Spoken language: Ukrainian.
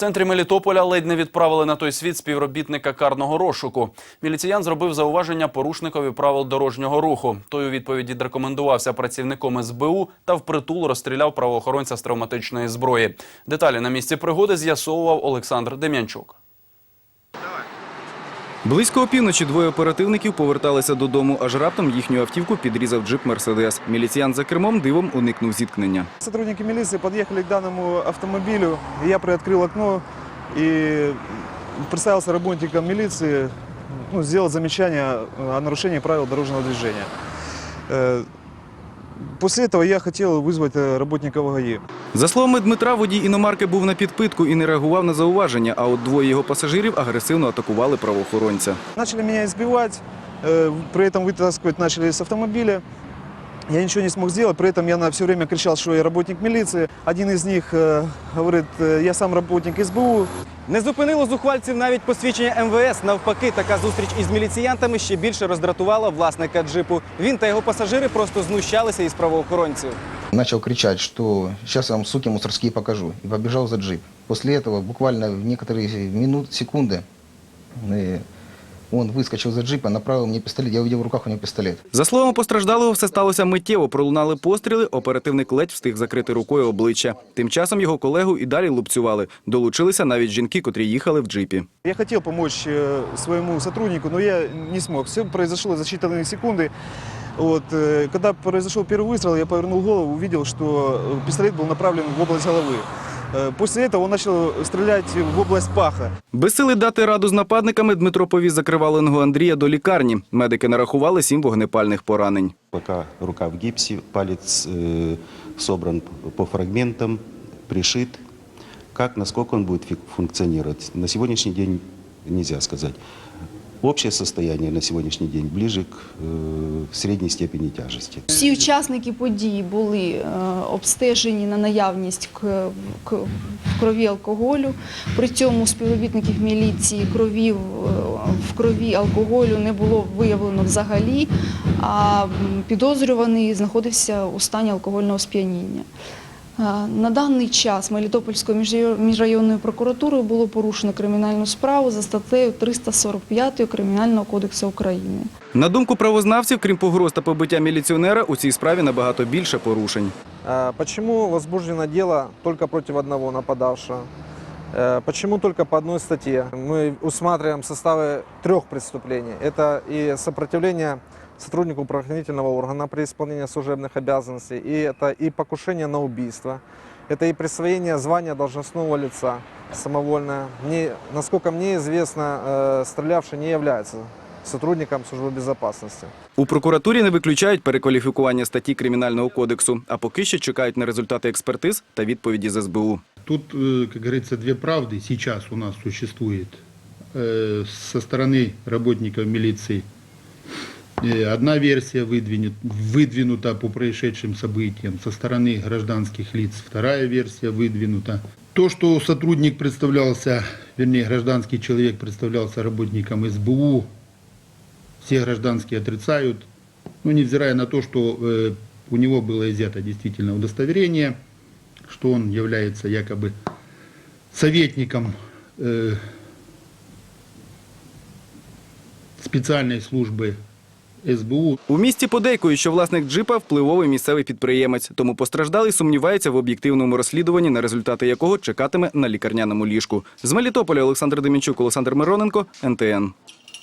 центрі Мелітополя ледь не відправили на той світ співробітника карного розшуку. Міліціян зробив зауваження порушникові правил дорожнього руху. Той у відповіді рекомендувався працівником СБУ та впритул розстріляв правоохоронця з травматичної зброї. Деталі на місці пригоди з'ясовував Олександр Дем'янчук. Близько опівночі двоє оперативників поверталися додому, аж раптом їхню автівку підрізав джип «Мерседес». Міліціян за кермом дивом уникнув зіткнення. Сотрудники милиции подъехали к данному автомобилю. Я приоткрыл окно и представился работником милиции, ну, сделал замечание о нарушении правил дорожного движения. Э, После этого я хотел вызвать э, работника ВГАИ. За словами Дмитра, водій іномарки був на підпитку і не реагував на зауваження, а от двоє його пасажирів агресивно атакували правоохоронця. Начали меня избивать, э, при этом вытаскивать начали с автомобиля. Я ничего не смог сделать, при этом я на все время кричал, что я работник милиции. Один из них э, говорит, э, я сам работник СБУ, Не зупинило зухвальців навіть посвідчення МВС. Навпаки, така зустріч із міліціянтами ще більше роздратувала власника джипу. Він та його пасажири просто знущалися із правоохоронців. Начал кричать, что сейчас я вам суки мусорские покажу. И побежал за джип. После этого, буквально в некоторые минуты, секунды, э, он выскочил за джипа, направил мне пистолет. Я увидел в руках у него пистолет. За словами постраждалого, все сталося миттєво. Пролунали постріли. Оперативник ледь встиг закрити рукою обличчя. Тим часом його колегу і далі лупцювали. Долучилися навіть жінки, котрі їхали в джипі. Я хотел помочь э, своему сотруднику, но я не смог. Все произошло за считанные секунды. Вот, э, когда произошел первый выстрел, я повернул голову, увидел, что э, пистолет был направлен в область головы. Э, После этого он начал стрелять в область паха. Без сили дати раду з нападниками Дмитро повіз закриваленого Андрія до лікарні. Медики нарахували сім вогнепальних поранень. Пока рука в гипсе, палец э, собран по фрагментам, пришит. Как, насколько он будет фи- функционировать, на сегодняшний день нельзя сказать. Общее состояние на сегодняшний день ближе к э, средней степени тяжести. Всі учасники події були е, обстежені на наявність в крові алкоголю. При цьому співробітників міліції крові, в- в крові алкоголю не було виявлено взагалі, а підозрюваний знаходився у стані алкогольного сп'яніння. Е, На даний час Мелітопольською міжрайо- міжрайонною прокуратурою було порушено кримінальну справу за статтею 345 Кримінального кодексу України. На думку правознавців, крім погроз та побиття міліціонера, у цій справі набагато більше порушень. А Почему возбуждено дело только против одного нападавшего? Э, Почему только по одной статье? Мы усматриваем составы трех преступлений. Это и сопротивление сотруднику правоохранительного органа при исполнении служебных обязанностей, и это и покушение на убийство, это и присвоение звания должностного лица самовольное. Мне, насколько мне известно, э, стрелявший не является сотрудником службы безопасности. У прокуратурі не виключають перекваліфікування статті Кримінального кодексу, а поки що чекають на результати експертиз та відповіді з СБУ. Тут, э, как говорится, две правды сейчас у нас существует. Э, Со стороны работников милиции э, одна версия выдвинет- выдвинута по происшедшим событиям, со стороны гражданских лиц вторая версия выдвинута. То, что сотрудник представлялся, вернее, гражданский человек представлялся работником СБУ, все гражданские отрицают, ну, невзирая на то, что э, у него было изъято действительно удостоверение, что он является якобы советником э, специальной службы СБУ. У місті подейкують, що власник джипа впливовий місцевий підприємець, тому постраждалий сумнівається в об'єктивному розслідуванні, на результати якого чекатиме на лікарняному ліжку. З Мелітополя Олександр Демінчук, Олександр Мироненко, НТН.